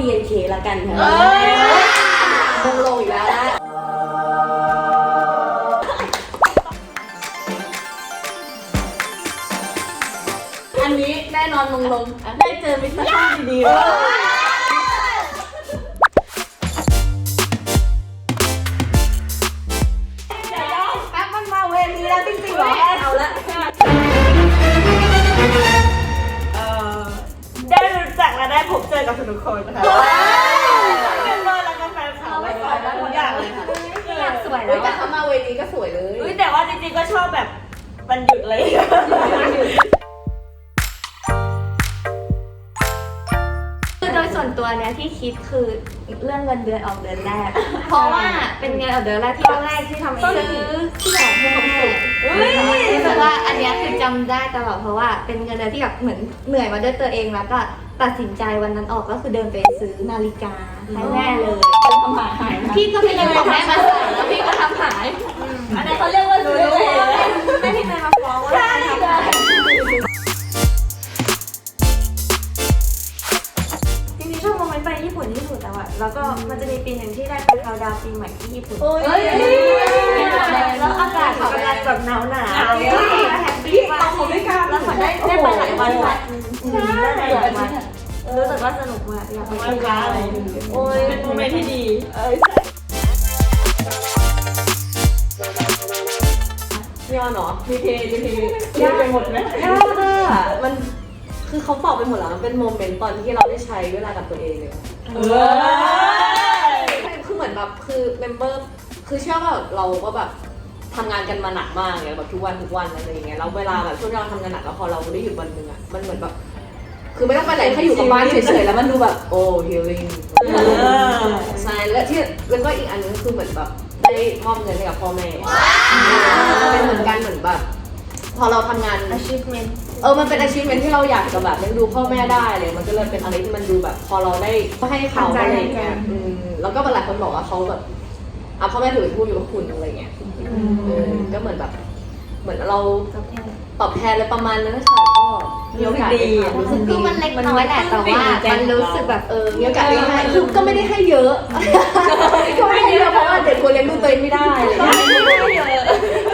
BNK ละกันค่ะมงลงอีกแล้วนะอันนี้แน่นอนมงลงได้เจอมิตรภาพดีๆ วันหยุดเลยคือโดยส่วนตัวเนี้ยที่คิดคือเรื่องเงินเดือนออกเดือนแรก เพราะว่าเป็นเงินออกเดือนแรกที่แรกที่ทำซื้อที่ของให้แม่รู้สึกว่าอันเนี้ยคือจำได้ตลอดเพราะว่าเป็นเงินเดือนที่แบบเหมือนเหนื่อยมาด้วยตัวเองแล้วก็ตัดสินใจวันนั้นออกก็คือเดินไปซื้อนาฬิกาให้แม่เลย ทำหายหายพี่ก็ไปยืมของแม่มาใส่แล้วพี่ก็ท แต่ว่าแล้วก็มันจะมีปีหนึ่งที่ได้ไปคาวดาวน์ปีใหม่ที่ญี่ปุ่นโอ้ยแล้วอากาศกำลังแบบหนาวหนาวแฮปปี้มากผมไม่กล้าแล้วเหมือนได้ได้ไปหลายวันละได้ไปหลายวันรู้สึกว่าสนุกมากอยากไปไม่เที่ยวกล้าอะไรโอ้ยเป็นโมเมนต์ที่ดีเออยอนเหรอพีเพพีเพยากไปหมดไหมยากอะมัน คือเขาตอบไปหมดแล้วมันเป็นโมเมนต์ตอนที่เราได้ใช้เวลากับตัวเองเลยเออคือเหมือนแบบคือเมมเบอร์คือเชื่อว่าเราก็แบบทำงานกันมาหนักมากเนี่ยแบบทุกวันทุกวันอะไรอย่างเงี้ยแล้วเวลาแบบช่วงที่เราทำงานหนักแล้วพอเราได้หยุดวันหนึ่งอะมันเหมือนแบบ คือไม่ต้องไปไหนแค่อยู่กับบ้านเฉยๆแล้วมันดูแบบโอ้ healing ใช่แล้วที่แล้วก็อีกอันนึงคือเหมือนแบบได้มอบเงินให้กับพ่อแม่เป็นเหมือนกันเหมือนแบบ พอเราทำงาน achievement เออ มันเป็นอาชีพที่เราอยากจะแบบเลี้ยงดูพ่อแม่ได้เลย มันก็เลยเป็นอะไรที่มันดูแบบ พอเราได้ให้เขาอะไรอย่างเงี้ยอืมแล้วก็หลายคนบอกว่าเขาแบบอะพ่อแม่ถือเป็นผู้อยู่กับคุณอะไรเงี้ยเออก็เหมือนแบบ เหมือนเราตอบแทนอะไรประมาณนั้นนะคะก็มีโอกาสได้ทำรู้สึกคืดีอมันเล็กน้อยแหละแต่ว่ามันรู้สึกแบบเออ มีโอกาสได้ให้คือก็ไม่ได้ให้เยอะก็ไม่ได้เยอะเพราะว่าเด็กควรเลี้ยงดูตัวเองไม่ได้อะไรเงี้ย